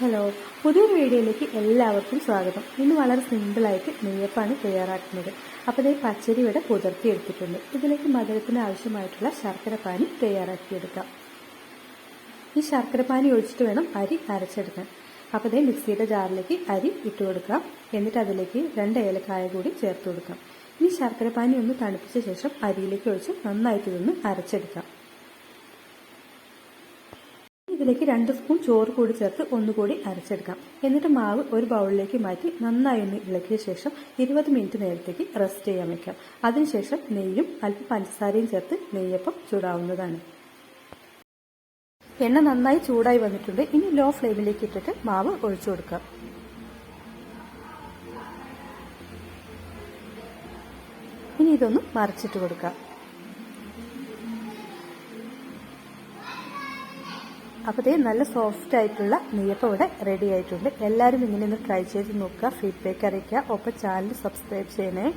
Hello പുതിയൊരു വീഡിയോയിലേക്ക് എല്ലാവർക്കും സ്വാഗതം. ഇന്ന് വളരെ സിമ്പിളായിട്ട് നെയ്യപ്പാണ് തയ്യാറാക്കുന്നത്. അപ്പോൾ ഇതേ പച്ചരി ഇവിടെ കുതിർത്തി എടുത്തിട്ടുണ്ട് ഇതിലേക്ക് മധുരത്തിന് ആവശ്യമായിട്ടുള്ള ശർക്കര പാനി തയ്യാറാക്കിയെടുക്കാം. ഈ ശർക്കര പാനി ഒഴിച്ചിട്ട് വേണം അരി അരച്ചെടുക്കാൻ. അപ്പോൾ ഇതേ മിക്സിയുടെ ജാറിലേക്ക് അരി ഇട്ട് കൊടുക്കാം. എന്നിട്ട് അതിലേക്ക് രണ്ട് ഏലക്കായ കൂടി ചേർത്ത് കൊടുക്കാം. ഈ ശർക്കര പാനി ഒന്ന് തണുപ്പിച്ച ശേഷം അരിയിലേക്ക് ഒഴിച്ച് നന്നായിട്ട് ഇതൊന്ന് അരച്ചെടുക്കാം. ഇതിലേക്ക് രണ്ട് സ്പൂൺ ചോറ് കൂടി ചേർത്ത് ഒന്നുകൂടി അരച്ചെടുക്കാം. എന്നിട്ട് മാവ് ഒരു ബൗളിലേക്ക് മാറ്റി നന്നായി ഒന്ന് ഇളക്കിയ ശേഷം ഇരുപത് മിനിറ്റ് നേരത്തേക്ക് റെസ്റ്റ് ചെയ്യാൻ വെക്കാം. അതിനുശേഷം നെയ്യും അല്പം പഞ്ചസാരയും ചേർത്ത് നെയ്യപ്പം ചൂടാവുന്നതാണ്. എണ്ണ നന്നായി ചൂടായി വന്നിട്ടുണ്ട്. ഇനി ലോ ഫ്ലെയിമിലേക്ക് ഇട്ടിട്ട് മാവ് ഒഴിച്ചു കൊടുക്കാം. ഇനി ഇതൊന്ന് മറിച്ചിട്ട് കൊടുക്കാം. അപ്പോൾ ഇതേ നല്ല സോഫ്റ്റ് ആയിട്ടുള്ള നെയ്യപ്പം ഇവിടെ റെഡി ആയിട്ടുണ്ട്. എല്ലാവരും ഇങ്ങനെ ഒന്ന് ട്രൈ ചെയ്ത് നോക്കുക ഫീഡ്ബാക്ക് അറിയിക്കുക. ഒപ്പം ചാനൽ സബ്സ്ക്രൈബ് ചെയ്യണേ.